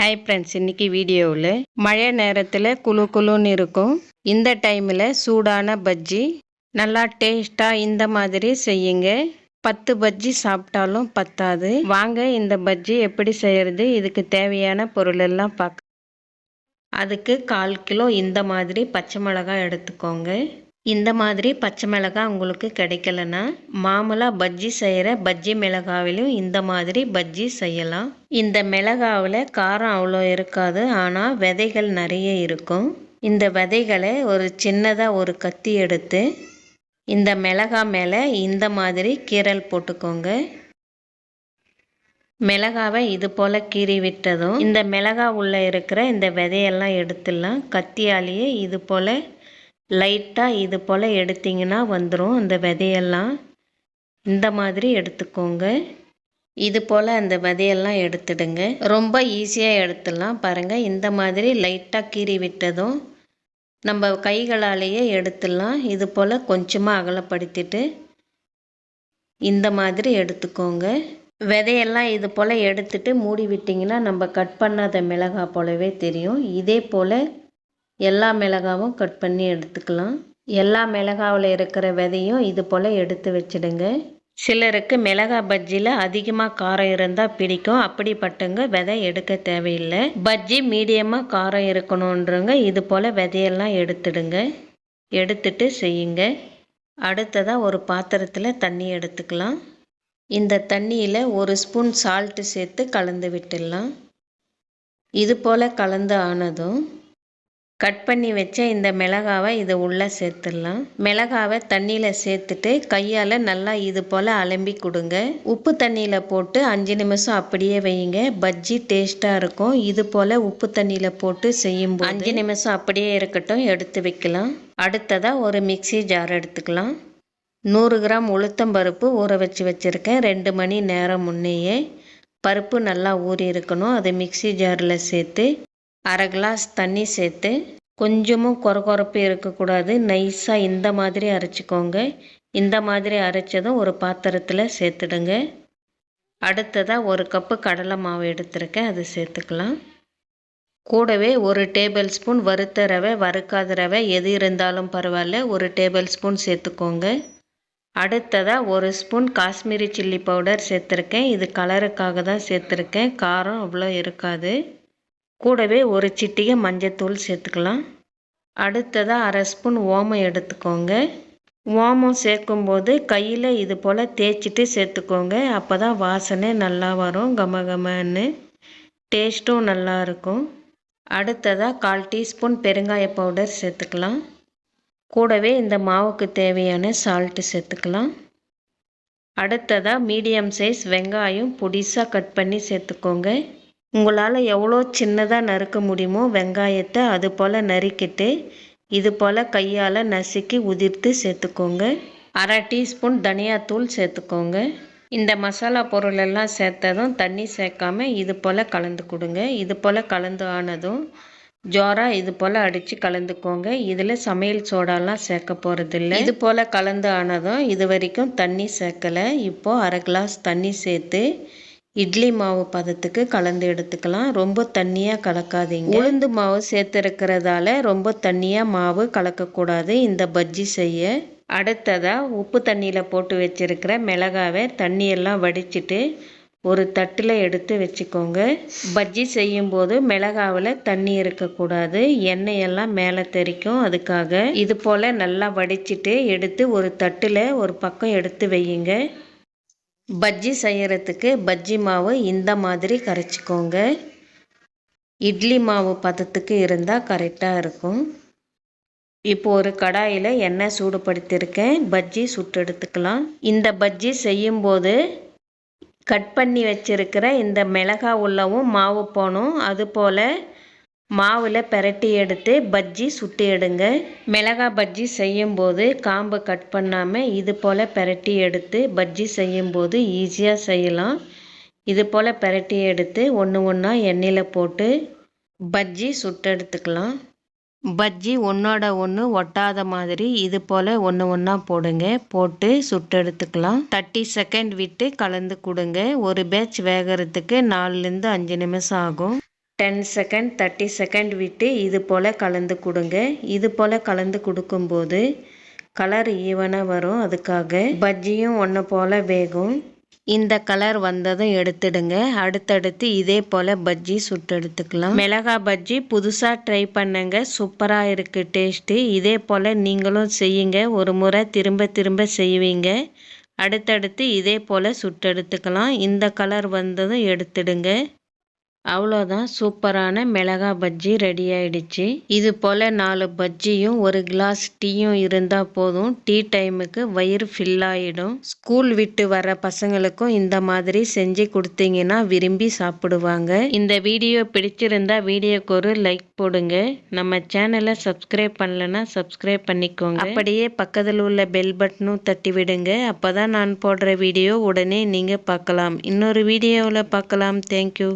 Hi friends இன்னைக்கு வீடியோவில் மழை நேரத்தில் குளு குளுன்னு இருக்கும். இந்த டைமில் சூடான பஜ்ஜி நல்லா டேஸ்ட்டாக இந்த மாதிரி செய்யுங்க. பத்து பஜ்ஜி சாப்பிட்டாலும் பத்தாது. வாங்க இந்த பஜ்ஜி எப்படி செய்கிறது இதுக்கு தேவையான பொருள் எல்லாம் பார்க்க அதுக்கு கால் கிலோ இந்த மாதிரி பச்சை மிளகாய் எடுத்துக்கோங்க. இந்த மாதிரி பச்சை மிளகாய் உங்களுக்கு கிடைக்கலன்னா மாமூலாக பஜ்ஜி செய்கிற பஜ்ஜி மிளகாவிலும் இந்த மாதிரி பஜ்ஜி செய்யலாம். இந்த மிளகாவில் காரம் அவ்வளோ இருக்காது ஆனால் விதைகள் நிறைய இருக்கும். இந்த விதைகளை ஒரு சின்னதாக ஒரு கத்தி எடுத்து இந்த மிளகா மேலே இந்த மாதிரி கீரல் போட்டுக்கோங்க. மிளகாவை இது போல் கீறி விட்டதும் இந்த மிளகா உள்ளே இருக்கிற இந்த விதையெல்லாம் எடுத்துடலாம். கத்தியாலேயே இது போல் லைட்டாக இது போல் எடுத்திங்கன்னா வந்துடும் அந்த விதையெல்லாம். இந்த மாதிரி எடுத்துக்கோங்க. இது போல் அந்த விதையெல்லாம் எடுத்துடுங்க. ரொம்ப ஈஸியாக எடுத்துடலாம். பாருங்கள் இந்த மாதிரி லைட்டாக கீறி விட்டதும் நம்ம கைகளாலேயே எடுத்துடலாம். இது போல் கொஞ்சமாக அகலப்படுத்திட்டு இந்த மாதிரி எடுத்துக்கோங்க. விதையெல்லாம் இது போல் எடுத்துட்டு மூடி விட்டிங்கன்னா நம்ம கட் பண்ணாத மிளகாய் போலவே தெரியும். இதே போல் எல்லா மிளகாவும் கட் பண்ணி எடுத்துக்கலாம். எல்லா மிளகாவில் இருக்கிற விதையும் இது போல் எடுத்து வச்சிடுங்க. சிலருக்கு மிளகா பஜ்ஜியில் அதிகமாக காரம் இருந்தால் பிடிக்கும். அப்படிப்பட்டவங்க விதை எடுக்க தேவையில்லை. பஜ்ஜி மீடியமாக காரம் இருக்கணுன்றவங்க இது போல் விதையெல்லாம் எடுத்துடுங்க. எடுத்துட்டு செய்யுங்க. அடுத்ததாக ஒரு பாத்திரத்தில் தண்ணி எடுத்துக்கலாம். இந்த தண்ணியில் ஒரு ஸ்பூன் சால்ட்டு சேர்த்து கலந்து விட்டுடலாம். இது போல் கலந்து ஆனதும் கட் பண்ணி வச்ச இந்த மிளகாவை இதை உள்ளே சேர்த்துடலாம். மிளகாவை தண்ணியில் சேர்த்துட்டு கையால் நல்லா இது போல் அலம்பி கொடுங்க. உப்பு தண்ணியில் போட்டு அஞ்சு நிமிஷம் அப்படியே வையுங்க பஜ்ஜி டேஸ்ட்டாக இருக்கும். இது போல் உப்பு தண்ணியில் போட்டு செய்யும்போது அஞ்சு நிமிஷம் அப்படியே இருக்கட்டும். எடுத்து வைக்கலாம். அடுத்ததாக ஒரு மிக்சி ஜார் எடுத்துக்கலாம். நூறு கிராம் உளுத்தம்பருப்பு ஊற வச்சு வச்சுருக்கேன். ரெண்டு மணி நேரம் முன்னையே பருப்பு நல்லா ஊறி இருக்கணும். அதை மிக்சி ஜாரில் சேர்த்து அரை கிளாஸ் தண்ணி சேர்த்து கொஞ்சமும் கொரகொரப்பு இருக்கக்கூடாது. நைஸாக இந்த மாதிரி அரைச்சிக்கோங்க. இந்த மாதிரி அரைச்சதும் ஒரு பாத்திரத்தில் சேர்த்துடுங்க. அடுத்ததாக ஒரு கப்பு கடலை மாவு எடுத்திருக்கேன். அது சேர்த்துக்கலாம். கூடவே ஒரு டேபிள் ஸ்பூன் வறுத்த ரவை வறுக்காத ரவை எது இருந்தாலும் பரவாயில்ல. ஒரு டேபிள் ஸ்பூன் சேர்த்துக்கோங்க. அடுத்ததாக ஒரு ஸ்பூன் காஷ்மீரி சில்லி பவுடர் சேர்த்துருக்கேன். இது கலருக்காக தான் சேர்த்துருக்கேன். காரம் அவ்வளோ இருக்காது. கூடவே ஒரு சிட்டிகை மஞ்சத்தூள் சேர்த்துக்கலாம். அடுத்ததாக அரை ஸ்பூன் ஓமம் எடுத்துக்கோங்க. ஓமம் சேர்க்கும்போது கையில் இது போல் தேய்ச்சிட்டு சேர்த்துக்கோங்க. அப்போ தான் வாசனை நல்லா வரும் கம கமன்னு டேஸ்ட்டும் நல்லாயிருக்கும் அடுத்ததாக கால் டீஸ்பூன் பெருங்காய பவுடர் சேர்த்துக்கலாம். கூடவே இந்த மாவுக்கு தேவையான சால்ட்டு சேர்த்துக்கலாம். அடுத்ததாக மீடியம் சைஸ் வெங்காயம் பொடிசாக கட் பண்ணி சேர்த்துக்கோங்க. உங்களால் எவ்வளோ சின்னதாக நறுக்க முடியுமோ வெங்காயத்தை அது போல் நறுக்கிட்டு இது போல் கையால் நசுக்கி உதிர்த்து சேர்த்துக்கோங்க. அரை டீஸ்பூன் தனியாத்தூள் சேர்த்துக்கோங்க. இந்த மசாலா பொருளெல்லாம் சேர்த்ததும் தண்ணி சேர்க்காம இது போல் கலந்து கொடுங்க. இது போல் கலந்து ஆனதும் ஜோராக இது போல் அடித்து கலந்துக்கோங்க. இதில் சமையல் சோடாலாம் சேர்க்க போகிறதில்ல இது போல் கலந்து ஆனதும் இது வரைக்கும் தண்ணி சேர்க்கலை. இப்போது அரை கிளாஸ் தண்ணி சேர்த்து இட்லி மாவு பதத்துக்கு கலந்து எடுத்துக்கலாம். ரொம்ப தண்ணியாக கலக்காதீங்க. உளுந்து மாவு சேர்த்துருக்கிறதால ரொம்ப தண்ணியாக மாவு கலக்கக்கூடாது. இந்த பஜ்ஜி செய்ய. அடுத்ததாக உப்பு தண்ணியில் போட்டு வச்சுருக்கிற மிளகாவை தண்ணியெல்லாம் வடிச்சிட்டு ஒரு தட்டில் எடுத்து வச்சுக்கோங்க. பஜ்ஜி செய்யும்போது மிளகாவில் தண்ணி இருக்கக்கூடாது. எண்ணெயெல்லாம் மேலே தெரிக்கும் அதுக்காக இது போல் நல்லா வடிச்சிட்டு எடுத்து ஒரு தட்டில் ஒரு பக்கம் எடுத்து வையுங்க. பஜ்ஜி செய்கிறதுக்கு பஜ்ஜி மாவு இந்த மாதிரி கரைச்சிக்கோங்க. இட்லி மாவு பதத்துக்கு இருந்தால் கரெக்டாக இருக்கும். இப்போ ஒரு கடாயில் எண்ணெய் சூடுபடுத்தியிருக்கேன். பஜ்ஜி சுட்டு எடுத்துக்கலாம் இந்த பஜ்ஜி செய்யும்போது கட் பண்ணி வச்சுருக்கிற இந்த மிளகா உள்ளவும் மாவு போகணும் அதுபோல் மாவில் பெரட்டி எடுத்து பஜ்ஜி சுட்டு எடுங்க. மிளகா பஜ்ஜி செய்யும்போது காம்பு கட் பண்ணாமல் இது போல் பெரட்டி எடுத்து பஜ்ஜி செய்யும்போது ஈஸியாக செய்யலாம். இது போல் பெரட்டி எடுத்து ஒன்று ஒன்றா எண்ணெயில் போட்டு பஜ்ஜி சுட்டு எடுத்துக்கலாம். பஜ்ஜி ஒன்றோட ஒன்று ஒட்டாத மாதிரி இது போல் ஒன்று ஒன்றா போடுங்க. போட்டு சுட்டு எடுத்துக்கலாம். தேர்ட்டி செகண்ட் விட்டு கலந்து கொடுங்க. ஒரு பேட்ச் வேகிறதுக்கு நாலுலேருந்து அஞ்சு நிமிஷம் ஆகும். டென் செகண்ட் தேர்ட்டி செகண்ட் விட்டு இது போல் கலந்து கொடுங்க. இது போல் கலந்து கொடுக்கும்போது கலர் ஈவனாக வரும். அதுக்காக பஜ்ஜியும் ஒன்று போல் வேகும். இந்த கலர் வந்ததும் எடுத்துடுங்க. அடுத்தடுத்து இதே போல் பஜ்ஜி சுட்டு எடுத்துக்கலாம் மிளகா பஜ்ஜி புதுசாக ட்ரை பண்ணுங்க. சூப்பராக இருக்குது டேஸ்ட்டு இதே போல் நீங்களும் செய்யுங்க. ஒரு முறை திரும்ப திரும்ப செய்வீங்க. அடுத்தடுத்து இதே போல் சுட்டு எடுத்துக்கலாம் இந்த கலர் வந்ததும் எடுத்துடுங்க. அவ்வளோதான். சூப்பரான மிளகா பஜ்ஜி ரெடி ஆயிடுச்சு. இது போல் நாலு பஜ்ஜியும் ஒரு கிளாஸ் டீயும் இருந்தால் போதும். டீ டைமுக்கு வயிறு ஃபில் ஆகிடும் ஸ்கூல் விட்டு வர பசங்களுக்கும் இந்த மாதிரி செஞ்சு கொடுத்தீங்கன்னா விரும்பி சாப்பிடுவாங்க. இந்த வீடியோ பிடிச்சிருந்தா வீடியோக்கு ஒரு லைக் போடுங்க. நம்ம சேனலை சப்ஸ்கிரைப் பண்ணலன்னா சப்ஸ்கிரைப் பண்ணிக்கோங்க. அப்படியே பக்கத்தில் உள்ள பெல் பட்டனும் தட்டி விடுங்க. அப்போ தான் நான் போடுற வீடியோ உடனே நீங்கள் பார்க்கலாம். இன்னொரு வீடியோவில் பார்க்கலாம். தேங்க்யூ